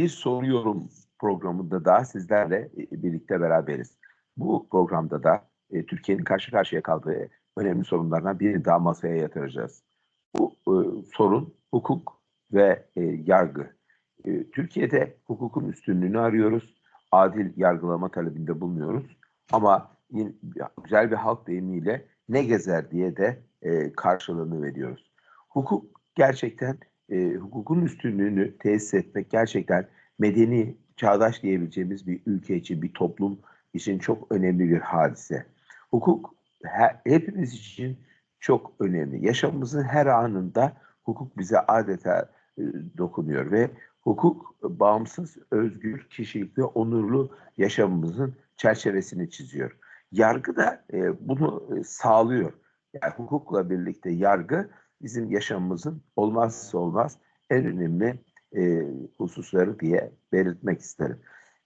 bir soru yorum programında da sizlerle e, birlikte beraberiz. Bu programda da e, Türkiye'nin karşı karşıya kaldığı önemli sorunlardan birini daha masaya yatıracağız. Bu e, sorun hukuk ve e, yargı. E, Türkiye'de hukukun üstünlüğünü arıyoruz. Adil yargılama talebinde bulunuyoruz. Ama yine, güzel bir halk deyimiyle ne gezer diye de e, karşılığını veriyoruz. Hukuk gerçekten e, hukukun üstünlüğünü tesis etmek gerçekten medeni, çağdaş diyebileceğimiz bir ülke için, bir toplum için çok önemli bir hadise. Hukuk her, hepimiz için çok önemli. Yaşamımızın her anında hukuk bize adeta e, dokunuyor ve hukuk bağımsız, özgür, kişilikli, onurlu yaşamımızın çerçevesini çiziyor. Yargı da e, bunu e, sağlıyor. Yani hukukla birlikte yargı bizim yaşamımızın olmazsa olmaz en önemli e, hususları diye belirtmek isterim.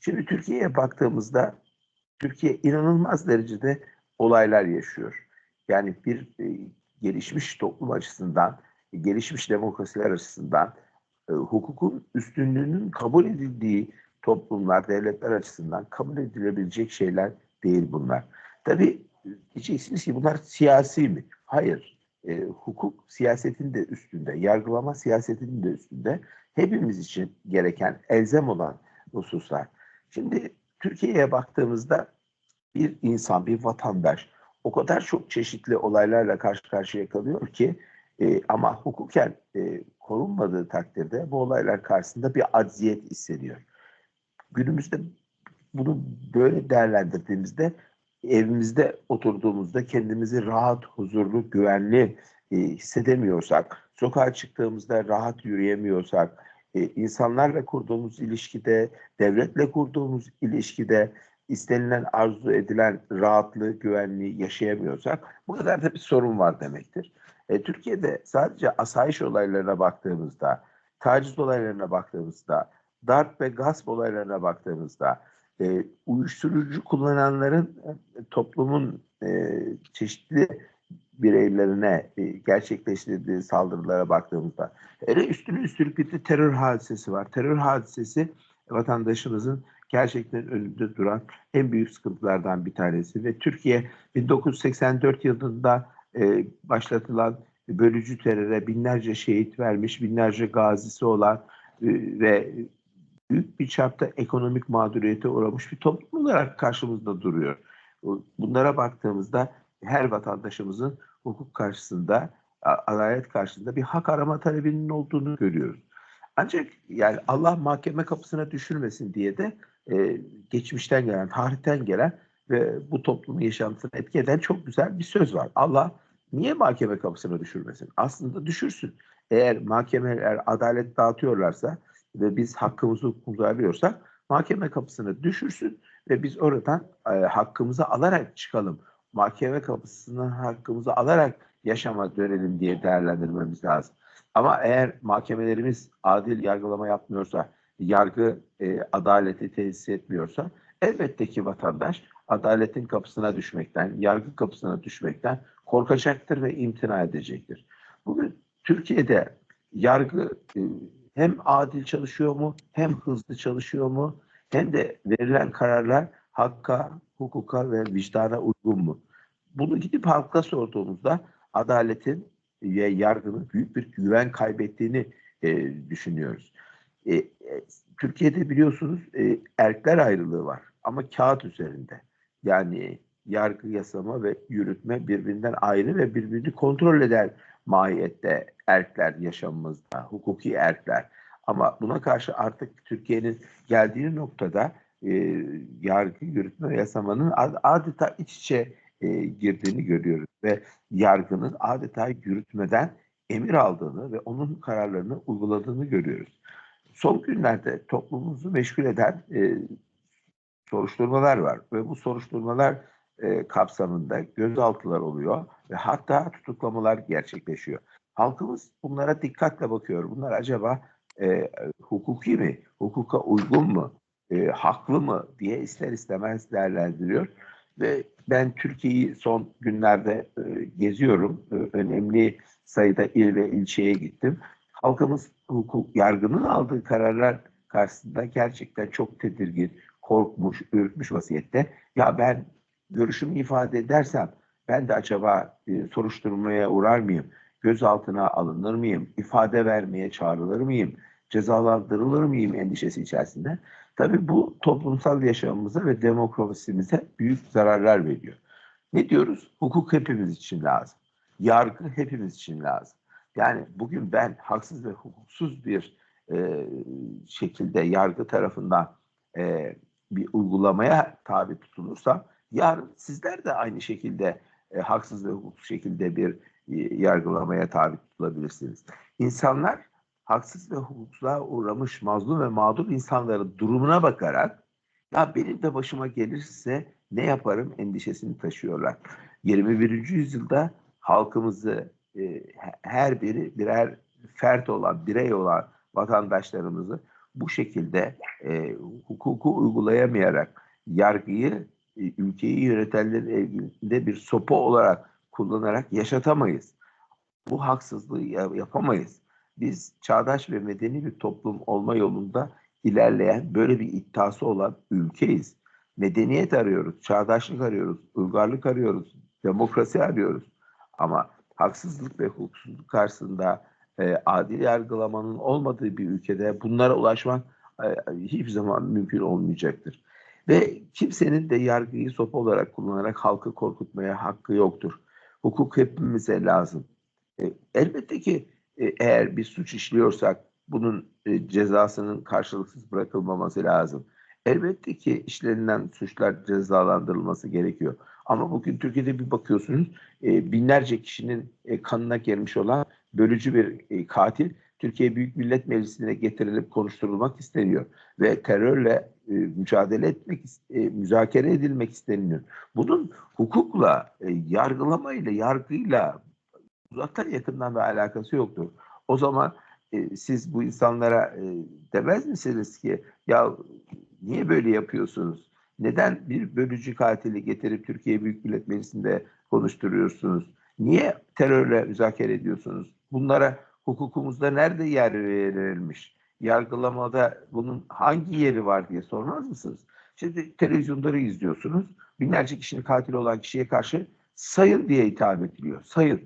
Şimdi Türkiye'ye baktığımızda Türkiye inanılmaz derecede olaylar yaşıyor. Yani bir e, gelişmiş toplum açısından, gelişmiş demokrasiler açısından e, hukukun üstünlüğünün kabul edildiği toplumlar, devletler açısından kabul edilebilecek şeyler değil bunlar. Tabii diyeceksiniz ki bunlar siyasi mi? Hayır. E, hukuk siyasetin de üstünde, yargılama siyasetinin de üstünde. Hepimiz için gereken, elzem olan hususlar. Şimdi Türkiye'ye baktığımızda bir insan, bir vatandaş o kadar çok çeşitli olaylarla karşı karşıya kalıyor ki e, ama hukuken e, korunmadığı takdirde bu olaylar karşısında bir acziyet hissediyor. Günümüzde bunu böyle değerlendirdiğimizde evimizde oturduğumuzda kendimizi rahat, huzurlu, güvenli e, hissedemiyorsak, sokağa çıktığımızda rahat yürüyemiyorsak, e, insanlarla kurduğumuz ilişkide, devletle kurduğumuz ilişkide istenilen, arzu edilen rahatlığı, güvenliği yaşayamıyorsak bu kadar da bir sorun var demektir. E, Türkiye'de sadece asayiş olaylarına baktığımızda, taciz olaylarına baktığımızda, darp ve gasp olaylarına baktığımızda, e, uyuşturucu kullananların e, toplumun e, çeşitli bireylerine e, gerçekleştirdiği saldırılara baktığımızda hele üstüne üstlük bir de terör hadisesi var. Terör hadisesi vatandaşımızın gerçekten önünde duran en büyük sıkıntılardan bir tanesi ve Türkiye 1984 yılında e, başlatılan bölücü teröre binlerce şehit vermiş, binlerce gazisi olan e, ve büyük bir çapta ekonomik mağduriyete uğramış bir toplum olarak karşımızda duruyor. Bunlara baktığımızda her vatandaşımızın hukuk karşısında, adalet karşısında bir hak arama talebinin olduğunu görüyoruz. Ancak yani Allah mahkeme kapısına düşürmesin diye de e, geçmişten gelen, tarihten gelen ve bu toplumun yaşantısını etki eden çok güzel bir söz var. Allah niye mahkeme kapısına düşürmesin? Aslında düşürsün. Eğer mahkemeler adalet dağıtıyorlarsa ve biz hakkımızı hukukumuzu arıyorsak mahkeme kapısına düşürsün ve biz oradan e, hakkımızı alarak çıkalım. Mahkeme kapısından hakkımızı alarak yaşama dönelim diye değerlendirmemiz lazım. Ama eğer mahkemelerimiz adil yargılama yapmıyorsa, yargı e, adaleti tesis etmiyorsa elbette ki vatandaş adaletin kapısına düşmekten, yargı kapısına düşmekten korkacaktır ve imtina edecektir. Bugün Türkiye'de yargı e, hem adil çalışıyor mu, hem hızlı çalışıyor mu, hem de verilen kararlar hakka, hukuka ve vicdana uygun mu? Bunu gidip halka sorduğumuzda adaletin ve yargının büyük bir güven kaybettiğini e, düşünüyoruz. E, e, Türkiye'de biliyorsunuz e, erkler ayrılığı var ama kağıt üzerinde. Yani yargı, yasama ve yürütme birbirinden ayrı ve birbirini kontrol eder mahiyette erkler yaşamımızda, hukuki erkler. Ama buna karşı artık Türkiye'nin geldiği noktada e, yargı, yürütme yasamanın adeta iç içe e, girdiğini görüyoruz. Ve yargının adeta yürütmeden emir aldığını ve onun kararlarını uyguladığını görüyoruz. Son günlerde toplumumuzu meşgul eden e, soruşturmalar var ve bu soruşturmalar e, kapsamında gözaltılar oluyor ve hatta tutuklamalar gerçekleşiyor. Halkımız bunlara dikkatle bakıyor. Bunlar acaba e, hukuki mi, hukuka uygun mu, e, haklı mı diye ister istemez değerlendiriyor. Ve ben Türkiye'yi son günlerde e, geziyorum. E, önemli sayıda il ve ilçeye gittim. Halkımız hukuk yargının aldığı kararlar karşısında gerçekten çok tedirgin, korkmuş, ürkmüş vaziyette. Ya ben görüşümü ifade edersem ben de acaba e, soruşturmaya uğrar mıyım? Gözaltına alınır mıyım? İfade vermeye çağrılır mıyım? Cezalandırılır mıyım endişesi içerisinde? Tabii bu toplumsal yaşamımıza ve demokrasimize büyük zararlar veriyor. Ne diyoruz? Hukuk hepimiz için lazım. Yargı hepimiz için lazım. Yani bugün ben haksız ve hukuksuz bir e, şekilde yargı tarafından e, bir uygulamaya tabi tutulursam yarın sizler de aynı şekilde e, haksız ve hukuksuz şekilde bir e, yargılamaya tabi tutulabilirsiniz. İnsanlar haksız ve hukuksuzluğa uğramış mazlum ve mağdur insanların durumuna bakarak ya benim de başıma gelirse ne yaparım endişesini taşıyorlar. 21. yüzyılda halkımızı e, her biri birer fert olan, birey olan vatandaşlarımızı bu şekilde e, hukuku uygulayamayarak yargıyı ülkeyi yönetenlerin elinde bir sopa olarak kullanarak yaşatamayız. Bu haksızlığı yapamayız. Biz çağdaş ve medeni bir toplum olma yolunda ilerleyen böyle bir iddiası olan ülkeyiz. Medeniyet arıyoruz, çağdaşlık arıyoruz, uygarlık arıyoruz, demokrasi arıyoruz. Ama haksızlık ve hukuksuzluk karşısında e, adil yargılamanın olmadığı bir ülkede bunlara ulaşmak e, hiçbir zaman mümkün olmayacaktır. Ve kimsenin de yargıyı sopa olarak kullanarak halkı korkutmaya hakkı yoktur. Hukuk hepimize lazım. E, elbette ki e, eğer bir suç işliyorsak bunun e, cezasının karşılıksız bırakılmaması lazım. Elbette ki işlerinden suçlar cezalandırılması gerekiyor. Ama bugün Türkiye'de bir bakıyorsunuz e, binlerce kişinin e, kanına gelmiş olan bölücü bir e, katil Türkiye Büyük Millet Meclisi'ne getirilip konuşturulmak isteniyor ve terörle e, mücadele etmek, e, müzakere edilmek isteniyor. Bunun hukukla, e, yargılamayla, yargıyla uzaktan yakından bir alakası yoktur. O zaman e, siz bu insanlara e, demez misiniz ki ya niye böyle yapıyorsunuz? Neden bir bölücü katili getirip Türkiye Büyük Millet Meclisi'nde konuşturuyorsunuz? Niye terörle müzakere ediyorsunuz? Bunlara hukukumuzda nerede yer verilmiş? Yargılamada bunun hangi yeri var diye sormaz mısınız? Şimdi televizyonları izliyorsunuz. Binlerce kişinin katil olan kişiye karşı sayın diye hitap ediliyor. Sayın.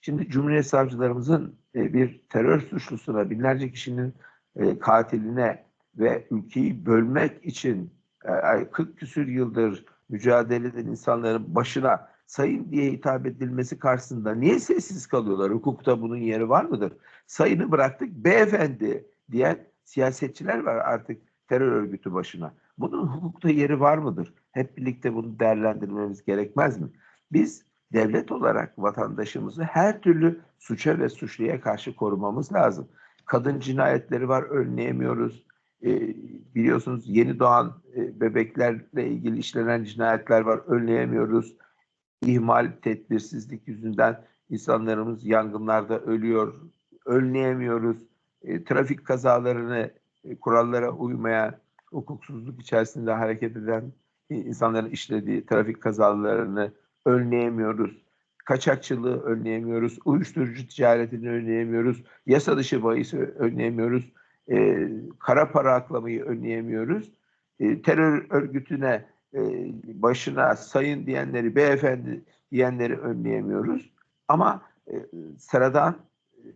Şimdi Cumhuriyet savcılarımızın e, bir terör suçlusuna, binlerce kişinin e, katiline ve ülkeyi bölmek için 40 e, küsür yıldır mücadele eden insanların başına sayın diye hitap edilmesi karşısında niye sessiz kalıyorlar? Hukukta bunun yeri var mıdır? Sayını bıraktık beyefendi diyen siyasetçiler var artık terör örgütü başına. Bunun hukukta yeri var mıdır? Hep birlikte bunu değerlendirmemiz gerekmez mi? Biz devlet olarak vatandaşımızı her türlü suça ve suçluya karşı korumamız lazım. Kadın cinayetleri var önleyemiyoruz. Ee, biliyorsunuz yeni doğan e, bebeklerle ilgili işlenen cinayetler var önleyemiyoruz ihmal, tedbirsizlik yüzünden insanlarımız yangınlarda ölüyor, önleyemiyoruz. E, trafik kazalarını e, kurallara uymayan, hukuksuzluk içerisinde hareket eden insanların işlediği trafik kazalarını önleyemiyoruz. Kaçakçılığı önleyemiyoruz, uyuşturucu ticaretini önleyemiyoruz, yasa dışı bahisi önleyemiyoruz, e, kara para aklamayı önleyemiyoruz. Terör örgütüne e, başına sayın diyenleri, beyefendi diyenleri önleyemiyoruz. Ama e, sıradan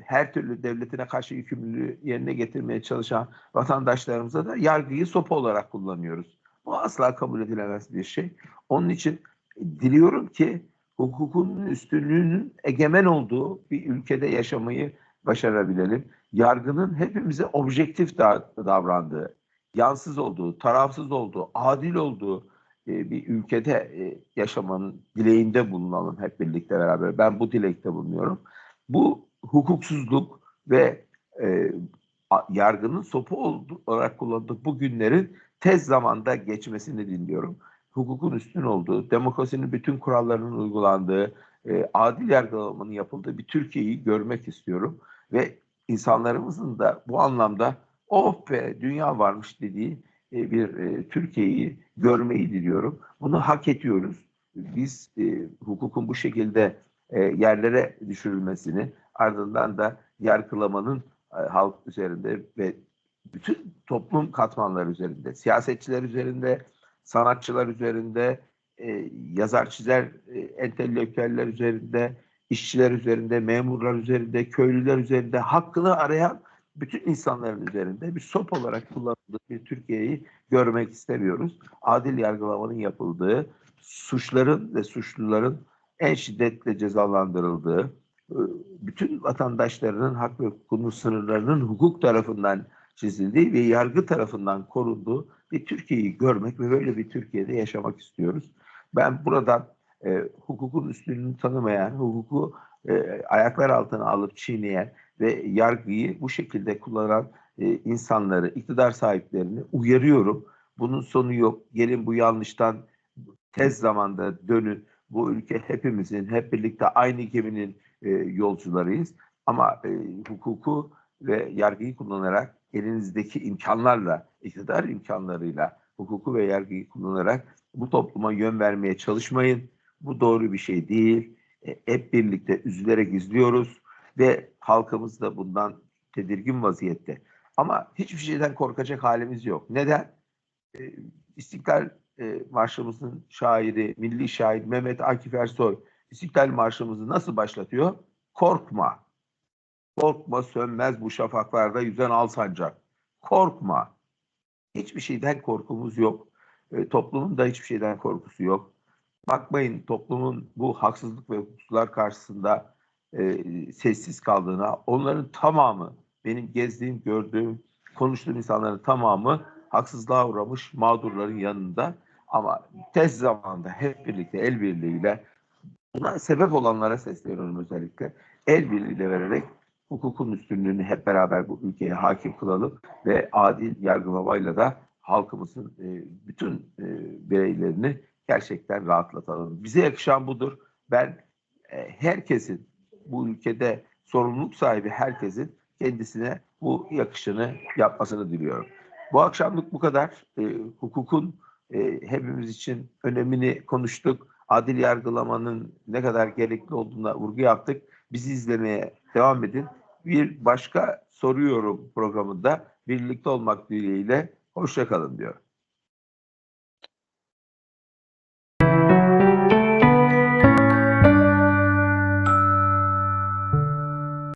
her türlü devletine karşı yükümlülüğü yerine getirmeye çalışan vatandaşlarımıza da yargıyı sopa olarak kullanıyoruz. Bu asla kabul edilemez bir şey. Onun için diliyorum ki hukukun üstünlüğünün egemen olduğu bir ülkede yaşamayı başarabilelim. Yargının hepimize objektif davrandığı, yansız olduğu, tarafsız olduğu, adil olduğu, bir ülkede e, yaşamanın dileğinde bulunalım hep birlikte beraber. Ben bu dilekte bulunuyorum. Bu hukuksuzluk ve e, yargının sopu olarak kullandığı bu günlerin tez zamanda geçmesini diliyorum. Hukukun üstün olduğu, demokrasinin bütün kurallarının uygulandığı, e, adil yargılamanın yapıldığı bir Türkiye'yi görmek istiyorum. Ve insanlarımızın da bu anlamda oh be dünya varmış dediği e, bir e, Türkiye'yi görmeyi diliyorum. Bunu hak ediyoruz. Biz e, hukukun bu şekilde e, yerlere düşürülmesini ardından da yargılamanın e, halk üzerinde ve bütün toplum katmanları üzerinde, siyasetçiler üzerinde, sanatçılar üzerinde, e, yazar çizer e, entelektüeller üzerinde, işçiler üzerinde, memurlar üzerinde, köylüler üzerinde, hakkını arayan bütün insanların üzerinde bir sop olarak kullanıldığı bir Türkiye'yi görmek istemiyoruz. Adil yargılamanın yapıldığı, suçların ve suçluların en şiddetle cezalandırıldığı, e, bütün vatandaşlarının hak ve hukukunun sınırlarının hukuk tarafından çizildiği ve yargı tarafından korunduğu bir Türkiye'yi görmek ve böyle bir Türkiye'de yaşamak istiyoruz. Ben buradan e, hukukun üstünlüğünü tanımayan, hukuku e, ayaklar altına alıp çiğneyen ve yargıyı bu şekilde kullanan e, insanları, iktidar sahiplerini uyarıyorum. Bunun sonu yok. Gelin bu yanlıştan tez zamanda dönün. Bu ülke hepimizin, hep birlikte aynı geminin e, yolcularıyız. Ama e, hukuku ve yargıyı kullanarak elinizdeki imkanlarla, iktidar imkanlarıyla hukuku ve yargıyı kullanarak bu topluma yön vermeye çalışmayın. Bu doğru bir şey değil. E, hep birlikte üzülerek izliyoruz ve halkımız da bundan tedirgin vaziyette. Ama hiçbir şeyden korkacak halimiz yok. Neden? E, İstiklal e, Marşımızın şairi, milli şair Mehmet Akif Ersoy İstiklal Marşımızı nasıl başlatıyor? Korkma. Korkma sönmez bu şafaklarda yüzen al sancak. Korkma. Hiçbir şeyden korkumuz yok. E, toplumun da hiçbir şeyden korkusu yok. Bakmayın toplumun bu haksızlık ve hukuksuzlar karşısında e, sessiz kaldığına, onların tamamı, benim gezdiğim, gördüğüm, konuştuğum insanların tamamı haksızlığa uğramış mağdurların yanında. Ama tez zamanda hep birlikte el birliğiyle buna sebep olanlara sesleniyorum özellikle. El birliğiyle vererek hukukun üstünlüğünü hep beraber bu ülkeye hakim kılalım ve adil yargılamayla da halkımızın e, bütün e, bireylerini gerçekten rahatlatalım. Bize yakışan budur. Ben e, herkesin bu ülkede sorumluluk sahibi herkesin kendisine bu yakışını yapmasını diliyorum. Bu akşamlık bu kadar. E, hukukun e, hepimiz için önemini konuştuk. Adil yargılamanın ne kadar gerekli olduğuna vurgu yaptık. Bizi izlemeye devam edin. Bir başka soruyorum programında birlikte olmak dileğiyle hoşçakalın diyor.